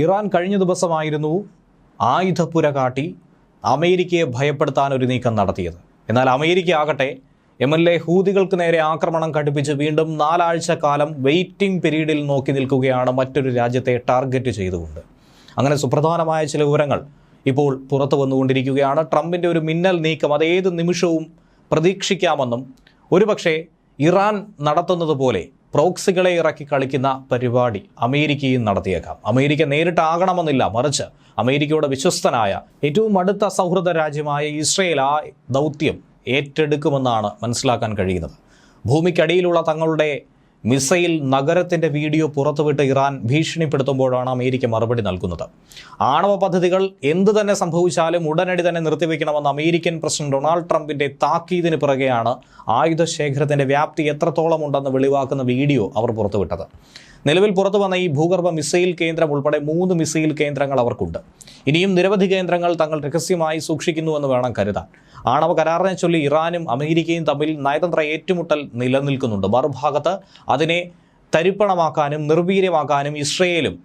Iran കഴിഞ്ഞ ദിവസമായിരുന്നു ആയുധപ്പുര കാട്ടി അമേരിക്കയെ ഭയപ്പെടുത്താൻ ഒരു നീക്കം നടത്തിയത്. എന്നാൽ അമേരിക്ക ആകട്ടെ എം എൽ എ ഹൂതികൾക്ക് നേരെ ആക്രമണം കടുപ്പിച്ച് വീണ്ടും നാലാഴ്ച കാലം വെയിറ്റിംഗ് പീരീഡിൽ നോക്കി നിൽക്കുകയാണ് മറ്റൊരു രാജ്യത്തെ ടാർഗറ്റ് ചെയ്തുകൊണ്ട്. അങ്ങനെ സുപ്രധാനമായ ചില വിവരങ്ങൾ ഇപ്പോൾ പുറത്തു വന്നുകൊണ്ടിരിക്കുകയാണ്. ട്രംപിന്റെ ഒരു മിന്നൽ നീക്കം അത് ഏത് നിമിഷവും പ്രതീക്ഷിക്കാമെന്നും ഒരുപക്ഷെ ഇറാൻ നടത്തുന്നത് പോലെ പ്രോക്സികളെ ഇറക്കി കളിക്കുന്ന പരിപാടി അമേരിക്കയും നടത്തിയേക്കാം. അമേരിക്ക നേരിട്ടാകണമെന്നില്ല. മറിച്ച് അമേരിക്കയുടെ വിശ്വസ്തനായ ഏറ്റവും അടുത്ത സൗഹൃദ രാജ്യമായ ഇസ്രയേൽ ആ ദൗത്യം ഏറ്റെടുക്കുമെന്നാണ് മനസ്സിലാക്കാൻ കഴിയുന്നത്. ഭൂമിക്കടിയിലുള്ള തങ്ങളുടെ മിസൈൽ നഗരത്തിന്റെ വീഡിയോ പുറത്തുവിട്ട് ഇറാൻ ഭീഷണിപ്പെടുത്തുമ്പോഴാണ് അമേരിക്ക മറുപടി നൽകുന്നത്. ആണവ പദ്ധതികൾ എന്തു തന്നെ സംഭവിച്ചാലും ഉടനടി തന്നെ നിർത്തിവെക്കണമെന്ന് അമേരിക്കൻ പ്രസിഡന്റ് ഡൊണാൾഡ് ട്രംപിന്റെ താക്കീതിന് പിറകെയാണ് ആയുധ ശേഖരത്തിന്റെ വ്യാപ്തി എത്രത്തോളം ഉണ്ടെന്ന് വെളിവാക്കുന്ന വീഡിയോ അവർ പുറത്തുവിട്ടത്. നിലവിൽ പുറത്തു വന്ന ഈ ഭൂഗർഭ മിസൈൽ കേന്ദ്രം ഉൾപ്പെടെ മൂന്ന് മിസൈൽ കേന്ദ്രങ്ങൾ അവർക്കുണ്ട്. ഇനിയും നിരവധി കേന്ദ്രങ്ങൾ തങ്ങൾ രഹസ്യമായി സൂക്ഷിക്കുന്നുവെന്ന് വേണം കരുതാൻ. ആണവ കരാറിനെ ചൊല്ലി ഇറാനും അമേരിക്കയും തമ്മിൽ നയതന്ത്ര ഏറ്റുമുട്ടൽ നിലനിൽക്കുന്നുണ്ട്. മറുഭാഗത്ത് അതിനെ തരിപ്പണമാക്കാനും നിർവീര്യമാക്കാനും ഇസ്രയേലും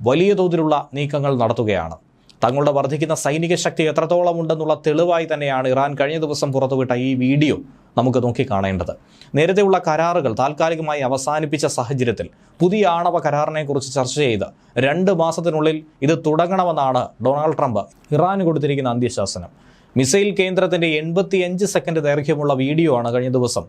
വലിയ തോതിലുള്ള നീക്കങ്ങൾ നടത്തുകയാണ്. തങ്ങളുടെ വർദ്ധിക്കുന്ന സൈനിക ശക്തി എത്രത്തോളം ഉണ്ടെന്നുള്ള തെളിവായി തന്നെയാണ് ഇറാൻ കഴിഞ്ഞ ദിവസം പുറത്തുവിട്ട ഈ വീഡിയോ. നമുക്ക് നോക്കിക്കാണേണ്ടത് നേരത്തെയുള്ള കരാറുകൾ താൽക്കാലികമായി അവസാനിപ്പിച്ച സാഹചര്യത്തിൽ പുതിയ ആണവ കരാറിനെക്കുറിച്ച് ചർച്ച ചെയ്ത് രണ്ട് മാസത്തിനുള്ളിൽ ഇത് തുടങ്ങണമെന്നാണ് ഡൊണാൾഡ് ട്രംപ് ഇറാന് കൊടുത്തിരിക്കുന്ന അന്ത്യശാസനം. മിസൈൽ കേന്ദ്രത്തിന്റെ എൺപത്തിയഞ്ച് സെക്കൻഡ് ദൈർഘ്യമുള്ള വീഡിയോ ആണ് കഴിഞ്ഞ ദിവസം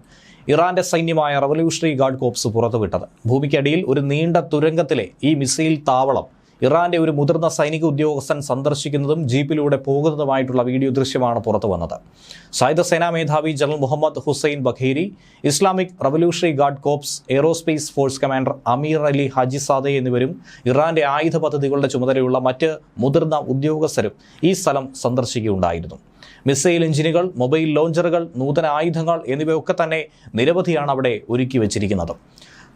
ഇറാന്റെ സൈന്യമായ റവല്യൂഷണറി ഗാർഡ് കോപ്സ് പുറത്തുവിട്ടത്. ഭൂമിക്കടിയിൽ ഒരു നീണ്ട തുരങ്കത്തിലെ ഈ മിസൈൽ താവളം ഇറാന്റെ ഒരു മുതിർന്ന സൈനിക ഉദ്യോഗസ്ഥൻ സന്ദർശിക്കുന്നതും ജീപ്പിലൂടെ പോകുന്നതുമായിട്ടുള്ള വീഡിയോ ദൃശ്യമാണ് പുറത്തു വന്നത്. സായുധ സേനാ മേധാവി general Mohammad Hossein Bagheri Islamic Revolutionary Guard Corps Aerospace Force commander Amir Ali Hajizadeh എന്നിവരും ഇറാന്റെ ആയുധ പദ്ധതികളുടെ ചുമതലയുള്ള മറ്റ് മുതിർന്ന ഉദ്യോഗസ്ഥരും ഈ സ്ഥലം സന്ദർശിക്കുകയുണ്ടായിരുന്നു. മിസൈൽ എഞ്ചിനുകൾ മൊബൈൽ ലോഞ്ചറുകൾ നൂതന ആയുധങ്ങൾ എന്നിവയൊക്കെ തന്നെ നിരവധിയാണ് അവിടെ ഒരുക്കി വച്ചിരിക്കുന്നത്.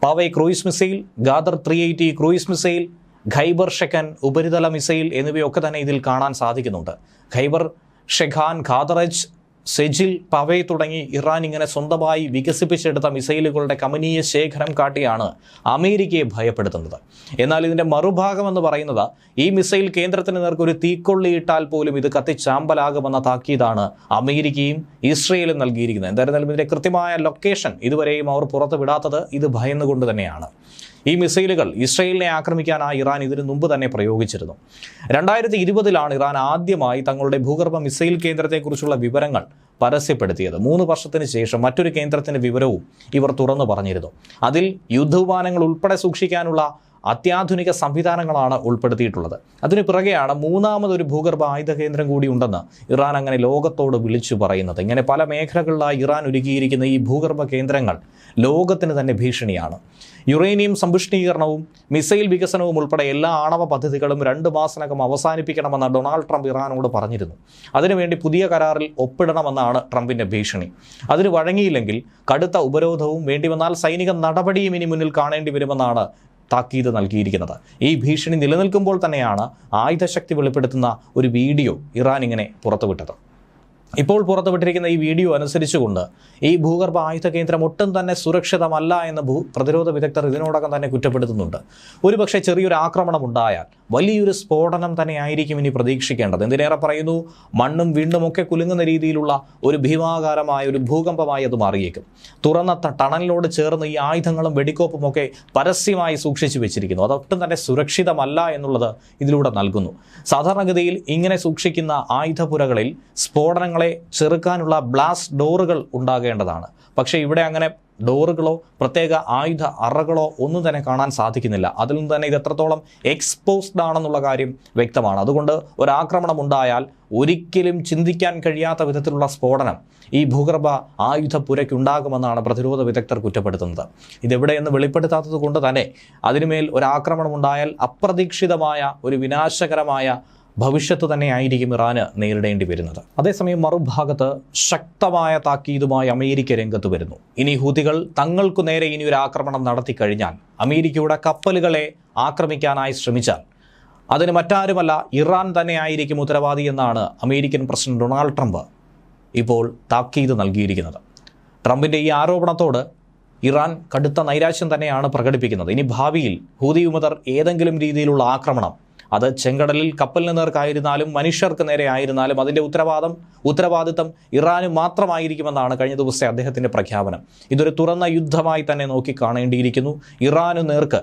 Paveh cruise missile Ghadr three eighty cruise missile Kheibar Shekan ഉപരിതല മിസൈൽ എന്നിവയൊക്കെ തന്നെ ഇതിൽ കാണാൻ സാധിക്കുന്നുണ്ട്. ഖൈബർ ഷെഖാൻ ഖാദറജ് സെജിൽ പവേ തുടങ്ങി ഇറാൻ ഇങ്ങനെ സ്വന്തമായി വികസിപ്പിച്ചെടുത്ത മിസൈലുകളുടെ കമനീയ ശേഖരം കാട്ടിയാണ് അമേരിക്കയെ ഭയപ്പെടുത്തുന്നത്. എന്നാൽ ഇതിന്റെ മറുഭാഗം എന്ന് പറയുന്നത് ഈ മിസൈൽ കേന്ദ്രത്തിന് നേർക്ക് ഒരു തീക്കൊള്ളിയിട്ടാൽ പോലും ഇത് കത്തിച്ചാമ്പലാകുമെന്ന താക്കീതാണ് അമേരിക്കയും ഇസ്രയേലും നൽകിയിരിക്കുന്നത്. എന്തായിരുന്നാലും ഇതിന്റെ കൃത്യമായ ലൊക്കേഷൻ ഇതുവരെയും അവർ പുറത്തു വിടാത്തത് ഇത് ഭയന്നുകൊണ്ട് തന്നെയാണ്. ഈ മിസൈലുകൾ ഇസ്രയേലിനെ ആക്രമിക്കാനായി ഇറാൻ ഇതിനു മുമ്പ് തന്നെ പ്രയോഗിച്ചിരുന്നു. രണ്ടായിരത്തി ഇരുപതിലാണ് ഇറാൻ ആദ്യമായി തങ്ങളുടെ ഭൂഗർഭ മിസൈൽ കേന്ദ്രത്തെക്കുറിച്ചുള്ള വിവരങ്ങൾ പരസ്യപ്പെടുത്തിയത്. മൂന്ന് വർഷത്തിന് ശേഷം മറ്റൊരു കേന്ദ്രത്തിന്റെ വിവരവും ഇവർ തുറന്നു പറഞ്ഞിരുന്നു. അതിൽ യുദ്ധവിമാനങ്ങൾ ഉൾപ്പെടെ സൂക്ഷിക്കാനുള്ള അത്യാധുനിക സംവിധാനങ്ങളാണ് ഉൾപ്പെടുത്തിയിട്ടുള്ളത്. അതിനു പിറകെയാണ് മൂന്നാമതൊരു ഭൂഗർഭ ആയുധ കേന്ദ്രം കൂടി ഉണ്ടെന്ന് ഇറാൻ അങ്ങനെ ലോകത്തോട് വിളിച്ചു പറയുന്നത്. ഇങ്ങനെ പല മേഖലകളിലായി ഇറാൻ ഒരുക്കിയിരിക്കുന്ന ഈ ഭൂഗർഭ കേന്ദ്രങ്ങൾ ലോകത്തിന് തന്നെ ഭീഷണിയാണ്. യുറേനിയം സമ്പുഷ്ടീകരണവും മിസൈൽ വികസനവും ഉൾപ്പെടെ എല്ലാ ആണവ പദ്ധതികളും രണ്ട് മാസത്തിനകം അവസാനിപ്പിക്കണമെന്ന് ഡൊണാൾഡ് ട്രംപ് ഇറാനോട് പറഞ്ഞിരുന്നു. അതിനുവേണ്ടി പുതിയ കരാറിൽ ഒപ്പിടണമെന്നാണ് ട്രംപിന്റെ ഭീഷണി. അതിന് വഴങ്ങിയില്ലെങ്കിൽ കടുത്ത ഉപരോധവും വേണ്ടിവന്നാൽ സൈനിക നടപടിയും ഇനി മുന്നിൽ കാണേണ്ടി വരുമെന്നാണ് താക്കീത് നൽകിയിരിക്കുന്നത്. ഈ ഭീഷണി നിലനിൽക്കുമ്പോൾ തന്നെയാണ് ആയുധശക്തി വെളിപ്പെടുത്തുന്ന ഒരു വീഡിയോ ഇറാൻ ഇങ്ങനെ പുറത്തുവിട്ടത്. ഇപ്പോൾ പുറത്തുവിട്ടിരിക്കുന്ന ഈ വീഡിയോ അനുസരിച്ചുകൊണ്ട് ഈ ഭൂഗർഭ ആയുധ കേന്ദ്രം ഒട്ടും തന്നെ സുരക്ഷിതമല്ല എന്ന് ഭൂ പ്രതിരോധ വിദഗ്ധർ ഇതിനോടകം തന്നെ കുറ്റപ്പെടുത്തുന്നുണ്ട്. ഒരുപക്ഷെ ചെറിയൊരു ആക്രമണം ഉണ്ടായാൽ വലിയൊരു സ്ഫോടനം തന്നെയായിരിക്കും ഇനി പ്രതീക്ഷിക്കേണ്ടത്. എന്തിനേറെ പറയുന്നു? മണ്ണും വീണ്ടും ഒക്കെ കുലുങ്ങുന്ന രീതിയിലുള്ള ഒരു ഭീമാകാരമായ ഒരു ഭൂകമ്പമായി അത് മാറിയേക്കും. തുറന്ന ടണലിനോട് ചേർന്ന് ഈ ആയുധങ്ങളും വെടിക്കോപ്പും ഒക്കെ പരസ്യമായി സൂക്ഷിച്ചു വെച്ചിരിക്കുന്നു. അതൊട്ടും തന്നെ സുരക്ഷിതമല്ല എന്നുള്ളത് ഇതിലൂടെ നൽകുന്നു. സാധാരണഗതിയിൽ ഇങ്ങനെ സൂക്ഷിക്കുന്ന ആയുധപുരകളിൽ സ്ഫോടനങ്ങളെ ചെറുക്കാനുള്ള ബ്ലാസ്റ്റ് ഡോറുകൾ ഉണ്ടാകേണ്ടതാണ്. പക്ഷേ ഇവിടെ അങ്ങനെ ഡോറുകളോ പ്രത്യേക ആയുധ അറകളോ ഒന്നും തന്നെ കാണാൻ സാധിക്കുന്നില്ല. അതിൽ നിന്ന് തന്നെ ഇത് എത്രത്തോളം എക്സ്പോസ്ഡ് ആണെന്നുള്ള കാര്യം വ്യക്തമാണ്. അതുകൊണ്ട് ഒരാക്രമണം ഉണ്ടായാൽ ഒരിക്കലും ചിന്തിക്കാൻ കഴിയാത്ത വിധത്തിലുള്ള സ്ഫോടനം ഈ ഭൂഗർഭ ആയുധപ്പുരയ്ക്കുണ്ടാകുമെന്നാണ് പ്രതിരോധ വിദഗ്ധർ കുറ്റപ്പെടുത്തുന്നത്. ഇതെവിടെയെന്ന് വെളിപ്പെടുത്താത്തത് കൊണ്ട് തന്നെ അതിനുമേൽ ഒരാക്രമണം ഉണ്ടായാൽ അപ്രതീക്ഷിതമായ ഒരു വിനാശകരമായ ഭവിഷ്യത്ത് തന്നെയായിരിക്കും ഇറാന് നേരിടേണ്ടി വരുന്നത്. അതേസമയം മറുഭാഗത്ത് ശക്തമായ താക്കീതുമായി അമേരിക്ക രംഗത്ത് വരുന്നു. ഇനി ഹൂതികൾ തങ്ങൾക്കു നേരെ ഇനി ഒരു ആക്രമണം നടത്തി കഴിഞ്ഞാൽ അമേരിക്കയുടെ കപ്പലുകളെ ആക്രമിക്കാനായി ശ്രമിച്ചാൽ അതിന് മറ്റാരുമല്ല ഇറാൻ തന്നെയായിരിക്കും ഉത്തരവാദി എന്നാണ് അമേരിക്കൻ പ്രസിഡന്റ് ഡൊണാൾഡ് ട്രംപ് ഇപ്പോൾ താക്കീത് നൽകിയിരിക്കുന്നത്. ട്രംപിന്റെ ഈ ആരോപണത്തോട് ഇറാൻ കടുത്ത നൈരാശ്യം തന്നെയാണ് പ്രകടിപ്പിക്കുന്നത്. ഇനി ഭാവിയിൽ ഹൂതി വിമതർ ഏതെങ്കിലും രീതിയിലുള്ള ആക്രമണം അത് ചെങ്കടലിൽ കപ്പലിന് നേർക്കായിരുന്നാലും മനുഷ്യർക്ക് നേരെ ആയിരുന്നാലും അതിന്റെ ഉത്തരവാദം ഉത്തരവാദിത്തം ഇറാന് മാത്രമായിരിക്കുമെന്നാണ് കഴിഞ്ഞ ദിവസത്തെ അദ്ദേഹത്തിന്റെ പ്രഖ്യാപനം. ഇതൊരു തുറന്ന യുദ്ധമായി തന്നെ നോക്കി കാണേണ്ടിയിരിക്കുന്നു. ഇറാനു നേർക്ക്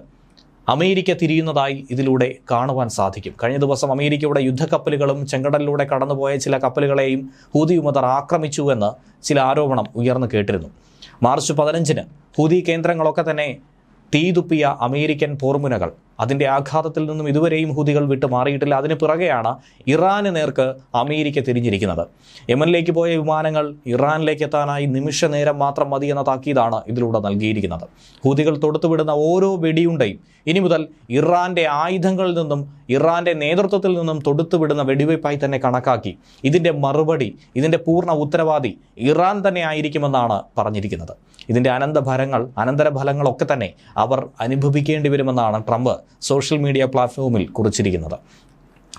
അമേരിക്ക തിരിയുന്നതായി ഇതിലൂടെ കാണുവാൻ സാധിക്കും. കഴിഞ്ഞ ദിവസം അമേരിക്കയുടെ യുദ്ധക്കപ്പലുകളും ചെങ്കടലിലൂടെ കടന്നുപോയ ചില കപ്പലുകളെയും ഹൂതി ആക്രമിച്ചു എന്ന് ചില ആരോപണം ഉയർന്നു കേട്ടിരുന്നു. മാർച്ച് പതിനഞ്ചിന് ഹൂതി കേന്ദ്രങ്ങളൊക്കെ തന്നെ തീതുപ്പിയ അമേരിക്കൻ പോർമുനകൾ അതിന്റെ ആഘാതത്തിൽ നിന്നും ഇതുവരെയും ഹൂതികൾ വിട്ടു മാറിയിട്ടില്ല. അതിന് പിറകെയാണ് ഇറാന് നേർക്ക് അമേരിക്ക തിരിഞ്ഞിരിക്കുന്നത്. യമനിലേക്ക് പോയ വിമാനങ്ങൾ ഇറാനിലേക്ക് എത്താനായി നിമിഷ നേരം മാത്രം മതി എന്ന താക്കീതാണ് ഇതിലൂടെ നൽകിയിരിക്കുന്നത്. ഹൂതികൾ തൊടുത്തുവിടുന്ന ഓരോ വെടിയുണ്ടയും ഇനി മുതൽ ഇറാന്റെ ആയുധങ്ങളിൽ നിന്നും ഇറാന്റെ നേതൃത്വത്തിൽ നിന്നും തൊടുത്തുവിടുന്ന വെടിവയ്പായി തന്നെ കണക്കാക്കി. ഇതിന്റെ മറുപടി ഇതിന്റെ പൂർണ ഉത്തരവാദി ഇറാൻ തന്നെ ആയിരിക്കുമെന്നാണ് പറഞ്ഞിരിക്കുന്നത്. ഇതിന്റെ അനന്തഫലങ്ങൾ അനന്തരഫലങ്ങളൊക്കെ തന്നെ അവർ അനുഭവിക്കേണ്ടി വരുമെന്നാണ് ട്രംപ് സോഷ്യൽ മീഡിയ പ്ലാറ്റ്ഫോമിൽ കുറിച്ചിരിക്കുന്നത്.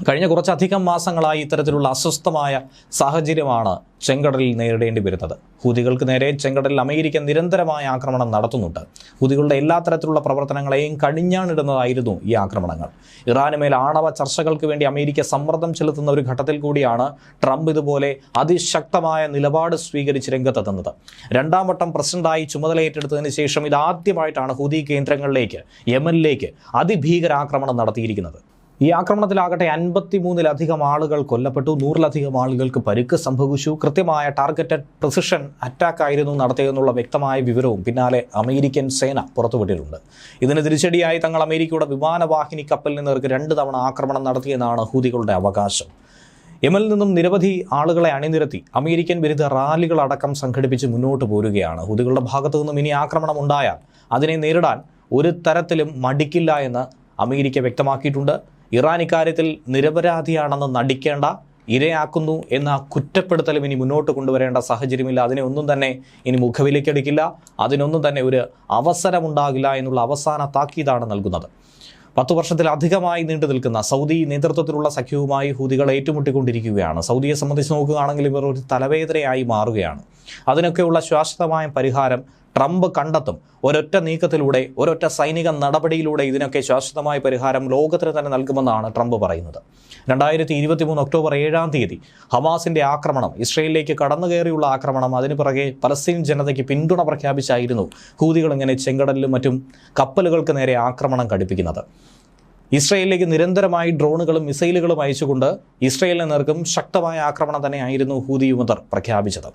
കഴിഞ്ഞ കുറച്ചധികം മാസങ്ങളായി ഇത്തരത്തിലുള്ള അസ്വസ്ഥമായ സാഹചര്യമാണ് ചെങ്കടലിൽ നേരിടേണ്ടി വരുന്നത്. ഹൂതികൾക്ക് നേരെ ചെങ്കടലിൽ അമേരിക്ക നിരന്തരമായ ആക്രമണം നടത്തുന്നുണ്ട്. ഹൂതികളുടെ എല്ലാ തരത്തിലുള്ള പ്രവർത്തനങ്ങളെയും കടിഞ്ഞാണിടുന്നതായിരുന്നു ഈ ആക്രമണങ്ങൾ. ഇറാന് മേൽ ആണവ ചർച്ചകൾക്ക് വേണ്ടി അമേരിക്ക സമ്മർദ്ദം ചെലുത്തുന്ന ഒരു ഘട്ടത്തിൽ കൂടിയാണ് ട്രംപ് ഇതുപോലെ അതിശക്തമായ നിലപാട് സ്വീകരിച്ച് രംഗത്തെത്തുന്നത്. രണ്ടാം വട്ടം പ്രസിഡന്റായി ചുമതല ഏറ്റെടുത്തതിന് ശേഷം ഇതാദ്യമായിട്ടാണ് ഹൂതി കേന്ദ്രങ്ങളിലേക്ക് യമനിലേക്ക് അതിഭീകരാക്രമണം നടത്തിയിരിക്കുന്നത്. ഈ ആക്രമണത്തിലാകട്ടെ അൻപത്തിമൂന്നിലധികം ആളുകൾ കൊല്ലപ്പെട്ടു നൂറിലധികം ആളുകൾക്ക് പരുക്ക് സംഭവിച്ചു. കൃത്യമായ ടാർഗറ്റഡ് പ്രസിഷൻ അറ്റാക്ക് ആയിരുന്നു നടത്തിയതെന്നുള്ള വ്യക്തമായ വിവരവും പിന്നാലെ അമേരിക്കൻ സേന പുറത്തുവിട്ടിട്ടുണ്ട്. ഇതിന് തിരിച്ചടിയായി തങ്ങൾ അമേരിക്കയുടെ വിമാനവാഹിനി കപ്പലിൽ നിന്ന് അവർക്ക് രണ്ട് തവണ ആക്രമണം നടത്തിയെന്നാണ് ഹൂതികളുടെ അവകാശം. യമനിൽ നിന്നും നിരവധി ആളുകളെ അണിനിരത്തി അമേരിക്കൻ വിരുദ്ധ റാലികൾ അടക്കം സംഘടിപ്പിച്ച് മുന്നോട്ട് പോരുകയാണ്. ഹൂതികളുടെ ഭാഗത്തു നിന്നും ഇനി ആക്രമണം ഉണ്ടായാൽ അതിനെ നേരിടാൻ ഒരു തരത്തിലും മടിക്കില്ല എന്ന് അമേരിക്ക വ്യക്തമാക്കിയിട്ടുണ്ട്. ഇറാൻ ഇക്കാര്യത്തിൽ നിരപരാധിയാണെന്ന് നടിക്കേണ്ട ഇരയാക്കുന്നു എന്ന കുറ്റപ്പെടുത്തലും ഇനി മുന്നോട്ട് കൊണ്ടുവരേണ്ട സാഹചര്യമില്ല. അതിനെ ഒന്നും തന്നെ ഇനി മുഖവിലേക്കെടുക്കില്ല അതിനൊന്നും തന്നെ ഒരു അവസരമുണ്ടാകില്ല എന്നുള്ള അവസാന താക്കീതാണ് നൽകുന്നത്. പത്തു വർഷത്തിലധികമായി നീണ്ടു നിൽക്കുന്ന സൗദി നേതൃത്വത്തിലുള്ള സഖ്യവുമായി ഹൂതികൾ ഏറ്റുമുട്ടിക്കൊണ്ടിരിക്കുകയാണ്. സൗദിയെ സംബന്ധിച്ച് നോക്കുകയാണെങ്കിൽ ഇവർ ഒരു തലവേദനയായി മാറുകയാണ്. അതിനൊക്കെയുള്ള ശാശ്വതമായ പരിഹാരം ട്രംപ് കണ്ടെത്തും. ഒരൊറ്റ നീക്കത്തിലൂടെ ഒരൊറ്റ സൈനിക നടപടിയിലൂടെ ഇതിനൊക്കെ ശാശ്വതമായ പരിഹാരം ലോകത്തിന് തന്നെ നൽകുമെന്നാണ് ട്രംപ് പറയുന്നത്. രണ്ടായിരത്തി ഇരുപത്തി മൂന്ന് ഒക്ടോബർ ഏഴാം തീയതി ഹമാസിന്റെ ആക്രമണം ഇസ്രയേലിലേക്ക് കടന്നു കയറിയുള്ള ആക്രമണം അതിനു പിറകെ പലസ്തീൻ ജനതയ്ക്ക് പിന്തുണ പ്രഖ്യാപിച്ചായിരുന്നു ഹൂതികൾ ഇങ്ങനെ ചെങ്കടലിലും മറ്റും കപ്പലുകൾക്ക് നേരെ ആക്രമണം ഘടിപ്പിക്കുന്നത്. ഇസ്രയേലിലേക്ക് നിരന്തരമായി ഡ്രോണുകളും മിസൈലുകളും അയച്ചുകൊണ്ട് ഇസ്രയേലിന് നേർക്കും ശക്തമായ ആക്രമണം തന്നെയായിരുന്നു ഹൂതി യുമതർ പ്രഖ്യാപിച്ചത്.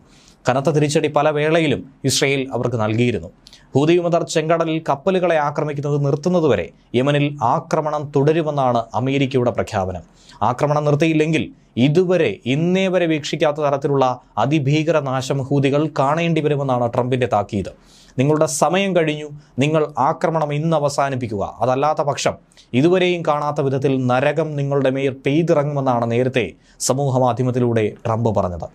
കനത്ത തിരിച്ചടി പല വേളയിലും ഇസ്രയേൽ അവർക്ക് നൽകിയിരുന്നു. ഹൂതി യുമതർ ചെങ്കടലിൽ കപ്പലുകളെ ആക്രമിക്കുന്നത് നിർത്തുന്നതുവരെ യമനിൽ ആക്രമണം തുടരുമെന്നാണ് അമേരിക്കയുടെ പ്രഖ്യാപനം. ആക്രമണം നിർത്തിയില്ലെങ്കിൽ ഇതുവരെ ഇന്നേ വരെ വീക്ഷിക്കാത്ത തരത്തിലുള്ള അതിഭീകര നാശം ഹൂതികൾ കാണേണ്ടി വരുമെന്നാണ് ട്രംപിന്റെ താക്കീത്. നിങ്ങളുടെ സമയം കഴിഞ്ഞു. നിങ്ങൾ ആക്രമണം ഇന്ന് അവസാനിപ്പിക്കുക. അതല്ലാത്ത പക്ഷം ഇതുവരെയും കാണാത്ത വിധത്തിൽ നരകം നിങ്ങളുടെ മേൽ പെയ്തിറങ്ങുമെന്നാണ് നേരത്തെ സമൂഹ മാധ്യമത്തിലൂടെ ട്രംപ് പറഞ്ഞത്.